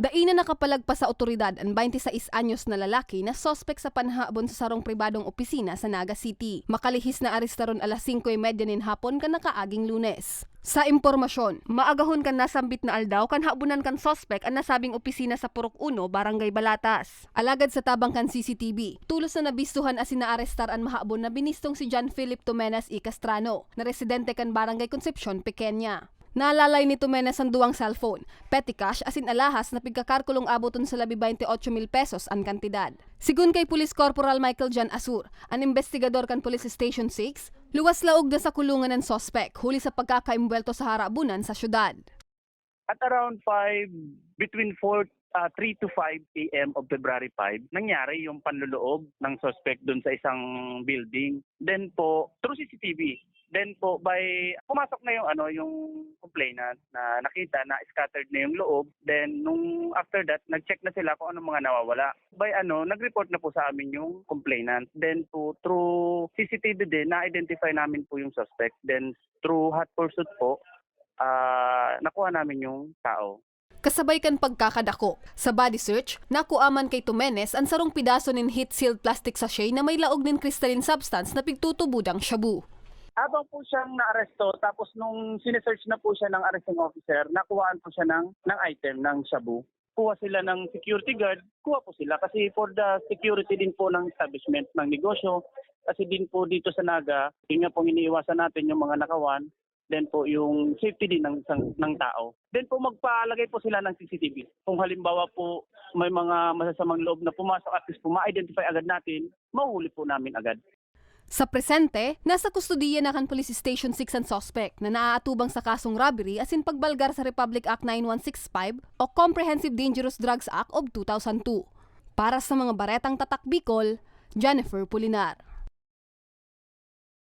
Daina nakapalagpas sa otoridad ang 26 anyos na lalaki na sospek sa panhabon sa sarong pribadong opisina sa Naga City. Makalihis na arestaron alas 5.30 nin hapon kan nakaaging lunes. Sa impormasyon, maagahon kan nasambit na aldaw kan habunan kan sospek ang nasabing opisina sa Purok 1, Barangay Balatas. Alagad sa tabang kan CCTV, tulos na nabistuhan asin na arestar ang mahabon na binistong si John Philip Tomenas E. Castrano, na residente kan Barangay Concepcion, Pequeña. Nalalay ni Tomenes ang duwang cellphone, petty cash asin alahas na pigkakarkulong abuton sa labi 28 mil pesos ang kantidad. Sigun kay Police Corporal Michael Jan Asur, ang investigador kan Police Station 6, luwas laog na sa kulungan ng sospek huli sa pagkakaimbwelto sa harabunan sa syudad. At around 5, between 4, uh, 3 to 5 a.m. of February 5, nangyari yung panluloob ng suspect doon sa isang building. Then po, through CCTV, then po by pumasok na yung ano yung complainant na nakita na scattered na yung loob then nung after that nag-check na sila kung anong mga nawawala by ano nag-report na po sa amin yung complainant then po through CCTV din na-identify namin po yung suspect then through hot pursuit po ah nakuha namin yung tao Kasabay kan pagkakadako. Sa body search, nakuaman kay Tumenes ang sarong pidaso nin heat-sealed plastic sachet na may laog nin crystalline substance na pigtutubudang shabu. Habang po siyang naaresto, tapos nung sinesearch na po siya ng arresting officer, nakuhaan po siya ng, ng item, ng shabu. Kuha sila ng security guard, kuha po sila kasi for the security din po ng establishment ng negosyo. Kasi din po dito sa Naga, yun nga po iniiwasan natin yung mga nakawan, then po yung safety din ng, ng, ng tao. Then po magpalagay po sila ng CCTV. Kung halimbawa po may mga masasamang loob na pumasok at least po ma-identify agad natin, mahuli po namin agad. Sa presente, nasa kustudiya na kan Police Station 6 ang suspect na naaatubang sa kasong robbery asin pagbalgar sa Republic Act 9165 o Comprehensive Dangerous Drugs Act of 2002. Para sa mga baretang tatak Bicol, Jennifer Pulinar.